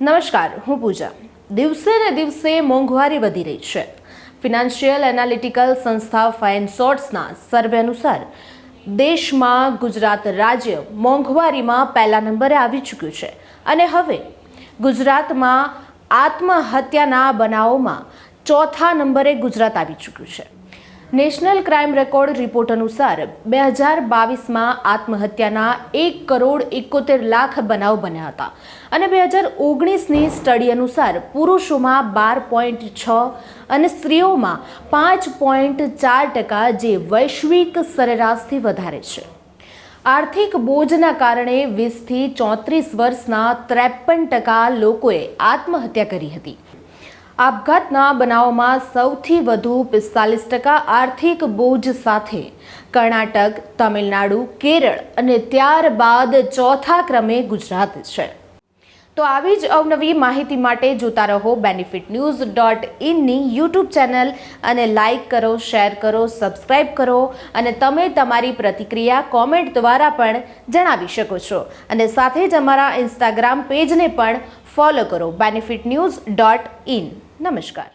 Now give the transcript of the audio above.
નમસ્કાર, હું પૂજા. દિવસે ને દિવસે મોંઘવારી વધી રહી છે. ફિનાન્શિયલ એનાલિટિકલ સંસ્થા ફાઇન સોર્ટ્સના સર્વે અનુસાર, દેશમાં ગુજરાત રાજ્ય મોંઘવારીમાં પહેલા નંબરે આવી ચૂક્યું છે. અને હવે, ગુજરાતમાં આત્મહત્યાના બનાવોમાં ચોથા નંબરે ગુજરાત આવી ચૂક્યું છે. નેશનલ ક્રાઇમ રેકોર્ડ રિપોર્ટ અનુસાર બે હજાર બાવીસમાં આત્મહત્યાના એક કરોડ એકોતેર લાખ બનાવ બન્યા હતા અને બે હજાર ઓગણીસની સ્ટડી અનુસાર પુરુષોમાં બાર પોઈન્ટ છ અને સ્ત્રીઓમાં પાંચ પોઈન્ટ ચાર ટકા જે વૈશ્વિક સરેરાશથી વધારે છે. આર્થિક બોજના કારણે વીસથી ચોત્રીસ વર્ષના ત્રેપન ટકા લોકોએ આત્મહત્યા કરી હતી. આપઘાતના બનાવમાં સૌથી વધુ પિસ્તાલીસ ટકા આર્થિક બોજ સાથે. કર્ણાટક, તમિલનાડુ, કેરળ અને ત્યારબાદ ચોથા ક્રમે ગુજરાત છે. તો આવી જ અવનવી માહિતી માટે જોતા રહો બેનિફિટ ન્યૂઝ ડોટ ઇનની યુટ્યુબ ચેનલ અને લાઇક કરો શેર કરો સબસ્ક્રાઇબ કરો અને તમે તમારી પ્રતિક્રિયા કોમેન્ટ દ્વારા પણ જણાવી શકો છો. અને સાથે જ અમારા ઇન્સ્ટાગ્રામ પેજને પણ ફોલો કરો બેનિફિટ ન્યૂઝ ડોટ ઇન નમસ્કાર.